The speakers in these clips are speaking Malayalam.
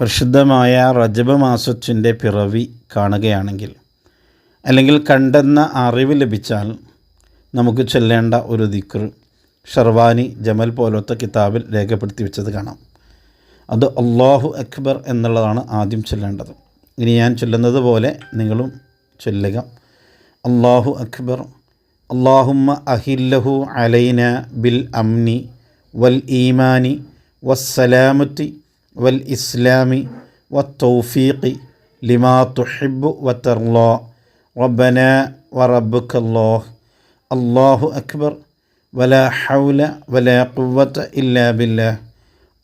പ്രസിദ്ധമായ റജബ് മാസത്തിന്റെ പിറവി കാണുകയാണെങ്കിൽ അല്ലെങ്കിൽ കണ്ടെന്ന അറിവ് ലഭിച്ചാൽ നമുക്ക് ചൊല്ലേണ്ട ഒരു ദിക്ർ ഷർവാനി ജമൽ പോലത്തെ കിതാബിൽ രേഖപ്പെടുത്തി വെച്ചത് കാണാം. അത് അള്ളാഹു അക്ബർ എന്നുള്ളതാണ് ആദ്യം ചൊല്ലേണ്ടത്. ഇനി ഞാൻ ചൊല്ലുന്നത് പോലെ നിങ്ങളും ചൊല്ലുക. അള്ളാഹു അക്ബർ അള്ളാഹുമ്മ അഹില്ലഹു അലൈന ബിൽ അംനി വൽ ഈമാനി വസ്സലാമത്തി والإسلام والتوفيق لما تحب وترضى. ربنا وربك الله. الله أكبر. ولا حول ولا قوة إلا بالله.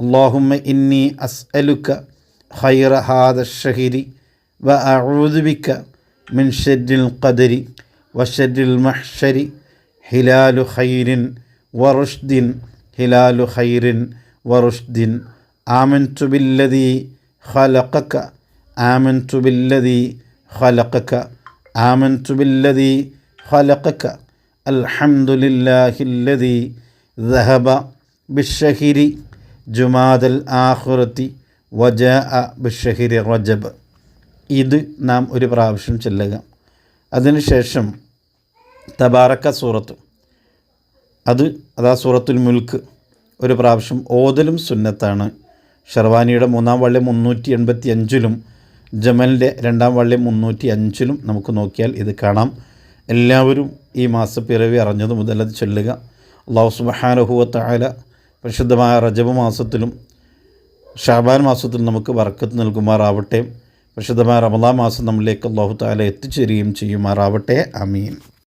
اللهم إني أسألك خير هذا الشهر وأعوذ بك من شر القدر وشر المحشر. هلال خير ورشد. هلال خير ورشد. آمنت بالذي خلقك آمنت بالذي خلقك آمنت بالذي خلقك الحمد لله الذي ذهب بالشهر ജുമാദൽ ആഹുറത്തി വജ അ ബഷഹിരി റജബ് ഇത് നാം ഒരു പ്രാവശ്യം ചെല്ലുക അതിനുശേഷം തബാറക്ക സൂറത്ത് അത് അതാ സൂറത്തുൽ മുൽക്ക് ഒരു പ്രാവശ്യം ഓതലും സുന്നത്താണ് ഷർവാനിയുടെ മൂന്നാം വള്ളി മുന്നൂറ്റി എൺപത്തി അഞ്ചിലും ജമലിന്റെ രണ്ടാം വള്ളി മുന്നൂറ്റി അഞ്ചിലും നമുക്ക് നോക്കിയാൽ ഇത് കാണാം. എല്ലാവരും ഈ മാസപ്പിറവി അറിഞ്ഞത് മുതൽ അത് ചൊല്ലുക. അള്ളാഹു സുബഹാനുഹുവത്തായ പരിശുദ്ധമായ റജബ് മാസത്തിലും ഷാബാൻ മാസത്തിലും നമുക്ക് വറക്കത്ത് നൽകുമാറാവട്ടെ. പരിശുദ്ധമായ റമദാ മാസം നമ്മളിലേക്ക് അള്ളാഹു താല എത്തിച്ചേരുകയും ചെയ്യുമാറാവട്ടെ. അമീൻ